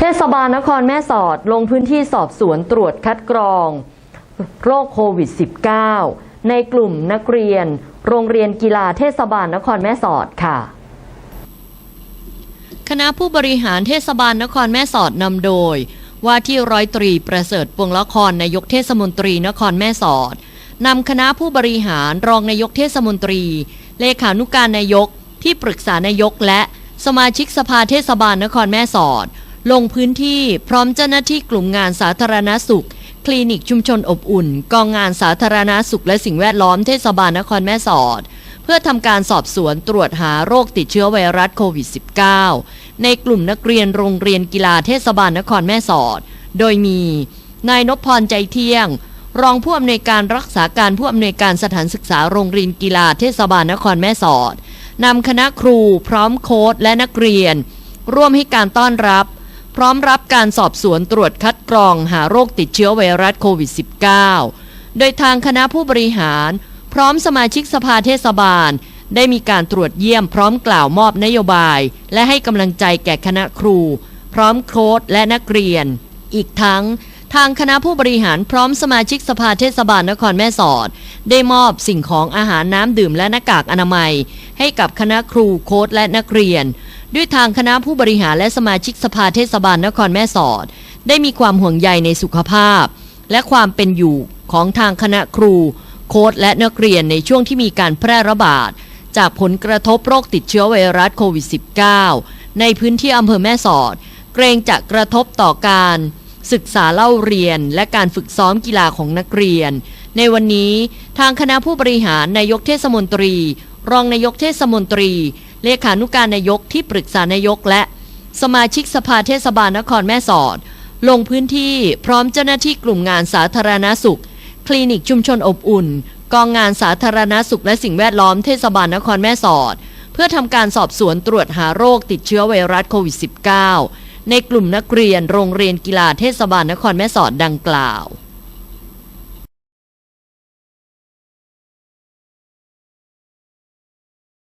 เทศบาลนครแม่สอดลงพื้นที่สอบสวนตรวจคัดกรอง โรคโควิด -19 ในกลุ่มนักเรียน โรงเรียนกีฬาเทศบาลนครแม่สอดค่ะ คณะผู้บริหารเทศบาลนครแม่สอดนำโดย ว่าที่ร้อยตรีประเสริฐปวงละครนายกเทศมนตรีนครแม่สอดนำคณะผู้บริหารรองนายกเทศมนตรี เลขานุการนายกที่ปรึกษานายกและสมาชิกสภาเทศบาลนครแม่สอด ลงพื้นที่พร้อมเจ้าหน้าที่กลุ่มงานสาธารณสุข คลินิกชุมชนอบอุ่น กองงานสาธารณสุขและสิ่งแวดล้อมเทศบาลนครแม่สอด เพื่อทำการสอบสวนตรวจหาโรคติดเชื้อไวรัสโควิด -19 ในกลุ่มนักเรียนโรงเรียนกีฬาเทศบาลนครแม่สอด โดยมี นายนพพรใจเที่ยง รองผู้อำนวยการรักษาการผู้อำนวยการสถานศึกษาโรงเรียนกีฬาเทศบาลนครแม่สอดนำคณะครูพร้อมโค้ดและนักเรียน ร่วมให้การต้อนรับ พร้อมรับการสอบสวนตรวจคัดกรองหาโรคติดเชื้อไวรัสโควิด -19 โดยทางคณะผู้บริหาร พร้อมสมาชิกสภาเทศบาล ได้มีการตรวจเยี่ยมพร้อมกล่าวมอบนโยบาย และให้กำลังใจแก่คณะครู พร้อมโค้ดและนักเรียน อีกทั้งทางคณะผู้บริหารพร้อมสมาชิกสภาเทศบาลนครแม่สอด ได้มอบสิ่งของอาหารน้ำดื่มและหน้ากากอนามัย ให้กับคณะครูโค้ดและนักเรียน ด้วยทางคณะผู้บริหารและสมาชิกสภาเทศบาลนครแม่สอด ได้มีความห่วงใยในสุขภาพ และความเป็นอยู่ของทางคณะครู โค้ดและนักเรียนในช่วงที่มีการแพร่ระบาด จากผลกระทบโรคติดเชื้อไวรัสโควิด -19 ในพื้นที่อำเภอแม่สอด เกรงจะกระทบต่อการศึกษาเล่าเรียนและการฝึกซ้อมกีฬาของนักเรียน ในวันนี้ทางคณะผู้บริหารนายกเทศมนตรี รองนายกเทศมนตรี เลขานุการนายกที่ปรึกษานายกและ สมาชิกสภาเทศบาลนครแม่สอด ลงพื้นที่พร้อมเจ้าหน้าที่กลุ่มงานสาธารณสุข คลินิกชุมชนอบอุ่น กองงานสาธารณสุขและสิ่งแวดล้อมเทศบาลนครแม่สอด เพื่อทำการสอบสวนตรวจหาโรคติดเชื้อไวรัสโควิด -19 ในกลุ่มนักเรียนโรงเรียนกีฬาเทศบาลนครแม่สอดดังกล่าว